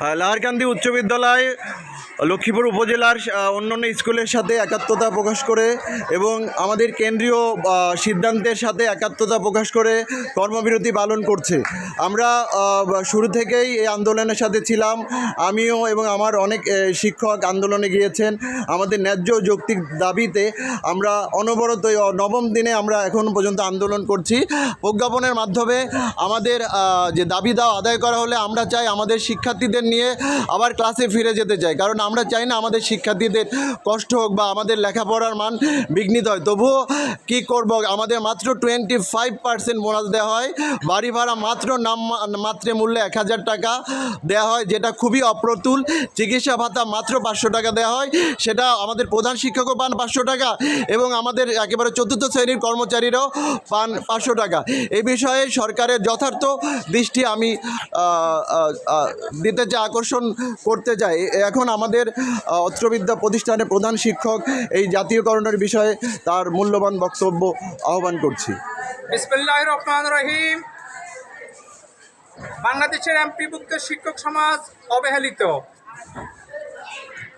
হ্যাঁ, লাহারকান্দি উচ্চ বিদ্যালয় লক্ষ্মীপুর উপজেলার অন্যান্য স্কুলের সাথে একাত্মতা প্রকাশ করে এবং আমাদের কেন্দ্রীয় সিদ্ধান্তের সাথে একাত্মতা প্রকাশ করে কর্মবিরতি পালন করছে। আমরা শুরু থেকেই এই আন্দোলনের সাথে ছিলাম। আমিও এবং আমার অনেক শিক্ষক আন্দোলনে গিয়েছেন। আমাদের ন্যায্য যৌক্তিক দাবিতে আমরা অনবরত নবম দিনে আমরা এখন পর্যন্ত আন্দোলন করছি। প্রজ্ঞাপনের মাধ্যমে আমাদের যে দাবি দাওয়া আদায় করা হলে আমরা চাই আমাদের শিক্ষার্থীদের নিয়ে আবার ক্লাসে ফিরে যেতে চাই। কারণ আমরা চাই না আমাদের শিক্ষার্থীদের কষ্ট হোক বা আমাদের লেখাপড়ার মান বিঘ্নিত হয়। তবুও কি করব? আমাদের মাত্র টোয়েন্টি ফাইভ পার্সেন্ট বোনাস দেওয়া হয়। বাড়ি ভাড়া মাত্র নাম মাত্রে মূল্যে এক হাজার টাকা দেওয়া হয়, যেটা খুবই অপ্রতুল। চিকিৎসা ভাতা মাত্র পাঁচশো টাকা দেওয়া হয়, সেটা আমাদের প্রধান শিক্ষকও পান পাঁচশো টাকা এবং আমাদের একেবারে চতুর্থ শ্রেণির কর্মচারীরাও পান পাঁচশো টাকা। এ বিষয়ে সরকারের যথার্থ দৃষ্টি আমি দিতে চাই, আকর্ষণ করতে চাই। এখন আমাদের আহ, অস্ত্রবিদ্যা প্রতিষ্ঠানের প্রধান শিক্ষক এই জাতীয়করণের বিষয়ে তার মূল্যবান বক্তব্য আহ্বান করছি। বাংলাদেশের এমপিভুক্ত শিক্ষক সমাজ অবহেলিত।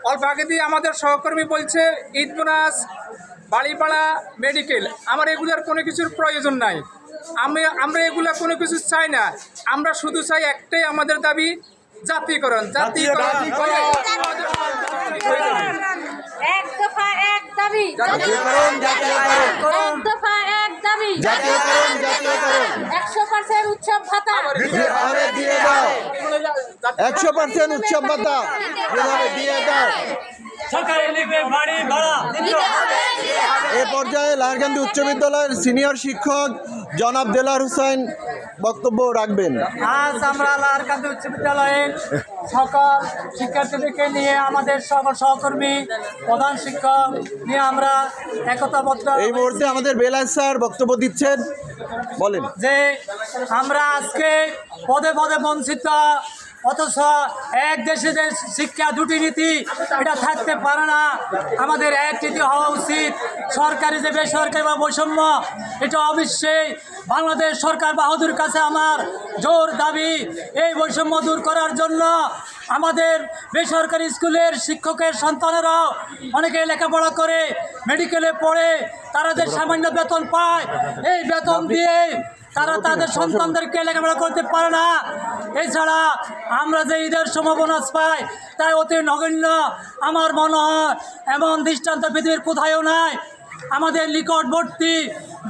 অল্প আগে দিয়ে আমাদের সহকর্মী বলছে ঈদ বোনাস বাড়িপাড়া মেডিকেল আমার এগুলোর কোনো কিছুর প্রয়োজন নাই। আমি আমরা এগুলা কোনো কিছু চাই না। আমরা শুধু চাই একটাই আমাদের দাবি জাতিকরণ যাবে। এক দফা এক দাবি। জাতিকরণ জাতিকরণ এক দফা এক দাবি। জাতিকরণ জাতিকরণ একশো পার্সেন্ট উৎসব ভাতা। দিয়ে দিয়ে দাও। একশো পার্সেন্ট উৎসব ভাতা। যেভাবে দিয়ে দাও। সরকারি লিখবে বাড়ি ভাড়া এ পর্যায়ে লাহারকান্দি উচ্চ বিদ্যালয়ের সিনিয়র শিক্ষক জনাব দেলার হুসাইন বক্তব্য রাখবেন। আজ আমরা লারকান্দি উচ্চ বিদ্যালয়ের সকল শিক্ষার্থীদেরকে নিয়ে আমাদের সকল সহকর্মী প্রধান শিক্ষক নিয়ে আমরা একতাবদ্ধ এই মুহূর্তে আমাদের বেলায় স্যার বক্তব্য দিচ্ছেন। বলেন। যে আমরা আজকে পদে পদে বঞ্চিত অথচ এক দেশে যে শিক্ষা দুটি নীতি এটা থাকতে পারে না। আমাদের এক নীতি হওয়া উচিত। সরকারি যে বেসরকারি বা বৈষম্য এটা অবশ্যই বাংলাদেশ সরকার বাহাদুর কাছে আমার জোর দাবি। এই বৈষম্য দূর করার জন্য আমাদের বেসরকারি স্কুলের শিক্ষকের সন্তানেরাও অনেকে লেখাপড়া করে মেডিকেলে পড়ে তারা যে সামান্য বেতন পায় এই বেতন দিয়ে তারা তাদের সন্তানদেরকে লেখাপড়া করতে পারে না? এছাড়া আমরা যে ঈদের সময় বোনাস পাই, তাই অতি নগণ্য। আমার মনে হয় এমন দৃষ্টান্ত পৃথিবীর কোথায়ও নাই। আমাদের নিকটবর্তী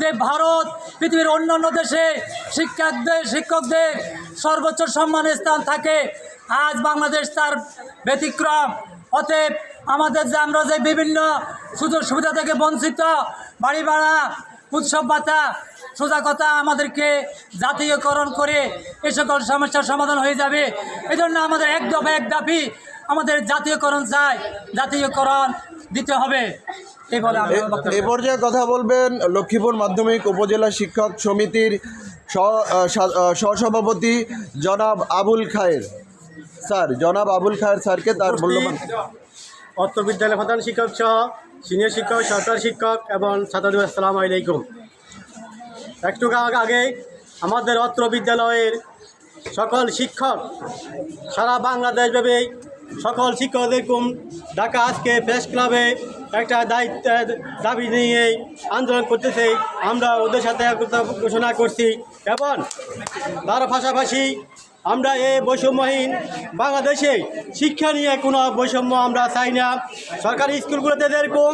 যে ভারত, পৃথিবীর অন্যান্য দেশে শিক্ষকদের শিক্ষকদের সর্বোচ্চ সম্মানের স্থান থাকে। আজ বাংলাদেশ তার ব্যতিক্রম। অতএব আমাদের যে আমরা যে বিভিন্ন সুযোগ সুবিধা থেকে বঞ্চিত, বাড়ি ভাড়া উৎসব ভাতা সোজা কথা আমাদেরকে জাতীয়করণ করে এ সকল সমস্যার সমাধান হয়ে যাবে। এই জন্য আমাদের এক দফা এক দাবি আমাদের জাতীয়করণ চাই জাতীয়করণ দিতে হবে। এ পর্যায়ে কথা বলবেন লক্ষ্মীপুর মাধ্যমিক উপজেলা শিক্ষক সমিতির সহসভাপতি জনাব আবুল খায়ের স্যার। জনাব আবুল খায়ের স্যারকে তার মূল্যবান অত্র বিদ্যালয়ের প্রধান শিক্ষক সহ সিনিয়র শিক্ষক সরকার শিক্ষক এবং ছাত্রদের আসসালামু আলাইকুম। একটু আগ- আমাদের অত্র বিদ্যালয়ের সকল শিক্ষক, সারা বাংলাদেশ ব্যাপী সকল শিক্ষকদের কুম ঢাকা আজকে প্রেস ক্লাবে একটা দায়িত্ব দাবি নিয়ে আন্দোলন করতেছে। আমরা ওদের সাথে ঘোষণা করছি। এবং তার পাশাপাশি আমরা এই বৈষম্যহীন বাংলাদেশে শিক্ষা নিয়ে কোনো বৈষম্য আমরা চাই না। সরকারি স্কুলগুলোতে যেরকম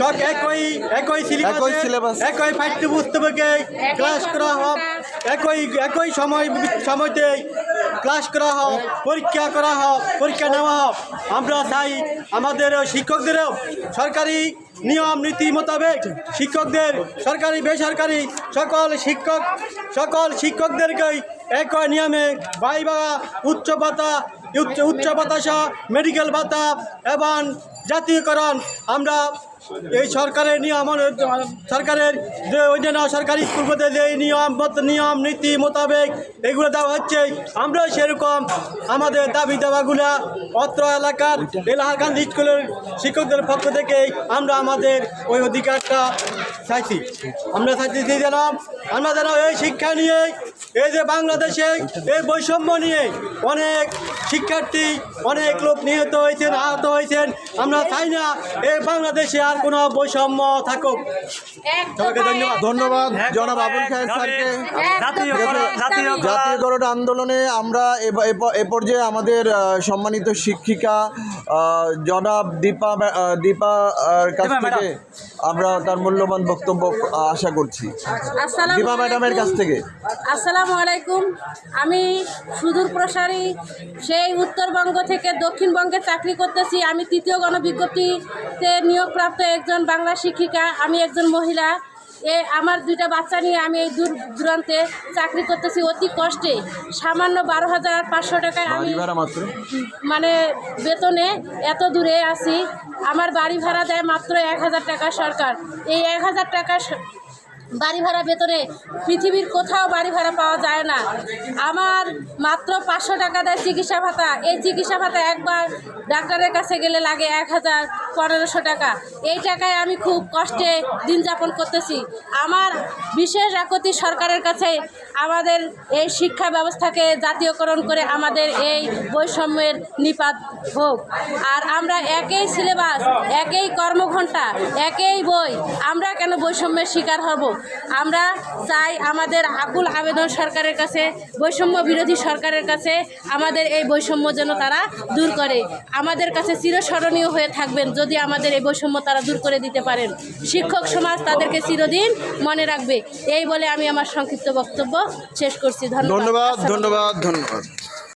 সব একই একই সিলেবাস। একই পাঠ্যপুস্তকে ক্লাস করা হোক একই একই সময় সময়তে ক্লাস করা হোক, পরীক্ষা করা হোক, পরীক্ষা নেওয়া হোক, আমরা চাই আমাদের শিক্ষকদেরও সরকারি নিয়ম, নীতি মোতাবেক শিক্ষকদের, সরকারি, বেসরকারি সকল শিক্ষক, সকল শিক্ষকদেরকেই একই নিয়মে বাইবা, উচ্চ ভাতা, উচ্চ উচ্চ ভাতা সহ মেডিকেল ভাতা এবং জাতীয়করণ আমরা এই সরকারের নিয়ম সরকারের যে ওই অন্যান্য সরকারি স্কুলগুলোতে যে নিয়ম নিয়ম, নীতি মোতাবেক এগুলো দেওয়া হচ্ছে। আমরাও সেরকম আমাদের দাবি দাবাগুলা অত্র এলাকার এলাকার স্কুলের শিক্ষকদের পক্ষ থেকে আমরা আমাদের ওই অধিকারটা চাইছি। আমরা চাইছি যেন, আমরা যেন এই শিক্ষা নিয়ে, এই যে বাংলাদেশে এই বৈষম্য নিয়ে অনেক শিক্ষার্থী অনেক লোক নিহত হয়েছেন, আহত হয়েছেন। আমরা চাই না এই বাংলাদেশে আর কোনো বৈষম্য থাকুক সবাইকে ধন্যবাদ। ধন্যবাদ জনাব আবুল খায়ের স্যারকে জাতীয়। জাতীয়করণ আন্দোলনে আমরা এ- পর্যায়ে আমাদের সম্মানিত শিক্ষিকা জনাব দীপা দীপা কাছ থেকে আমরা তার মূল্যবান বক্তব্য আশা করছি। আসসালামু দীপা ম্যাডামের কাছ থেকে। আসসালামু আলাইকুম। আমি সুদূর প্রসারী সেই উত্তরবঙ্গ থেকে দক্ষিণবঙ্গে চাকরি করতেছি। আমি তৃতীয় গণবিজ্ঞপ্তিতে নিয়োগপ্রাপ্ত একজন বাংলা শিক্ষিকা। আমি একজন মহিলা। এ আমার দুইটা বাচ্চা নিয়ে আমি এই দূর দূরান্তে চাকরি করতেছি অতি কষ্টে। সামান্য বারো হাজার পাঁচশো টাকায় আমি মানে বেতনে এত দূরে আছি। আমার বাড়ি ভাড়া দেয় মাত্র এক হাজার টাকা সরকার। এই এক হাজার টাকা বাড়ি ভাড়া ভেতরে পৃথিবীর কোথাও বাড়ি ভাড়া পাওয়া যায় না। আমার মাত্র পাঁচশো টাকা দেয় চিকিৎসা ভাতা। এই চিকিৎসা ভাতা একবার ডাক্তারের কাছে গেলে লাগে এক হাজার পনেরোশো টাকা। এই টাকায় আমি খুব কষ্টে দিন যাপন করতেছি। আমার বিশেষ একতি সরকারের কাছে আমাদের এই শিক্ষা ব্যবস্থাকে জাতীয়করণ করে আমাদের এই বৈষম্যের নিপাত হোক। আর আমরা একই সিলেবাস, একই কর্মঘণ্টা, একই বই, আমরা কেন বৈষম্যের শিকার হব? আমরা চাই আমাদের আকুল আবেদন সরকারের কাছে, বৈষম্য বিরোধী সরকারের কাছে আমাদের এই বৈষম্য যেন তারা দূর করে। আমাদের কাছে চিরস্মরণীয় হয়ে থাকবেন যদি আমাদের এই বৈষম্য তারা দূর করে দিতে পারেন। শিক্ষক সমাজ তাদেরকে চিরদিন মনে রাখবে। এই বলে আমি আমার সংক্ষিপ্ত বক্তব্য শেষ করছি। ধন্যবাদ। ধন্যবাদ ধন্যবাদ ধন্যবাদ।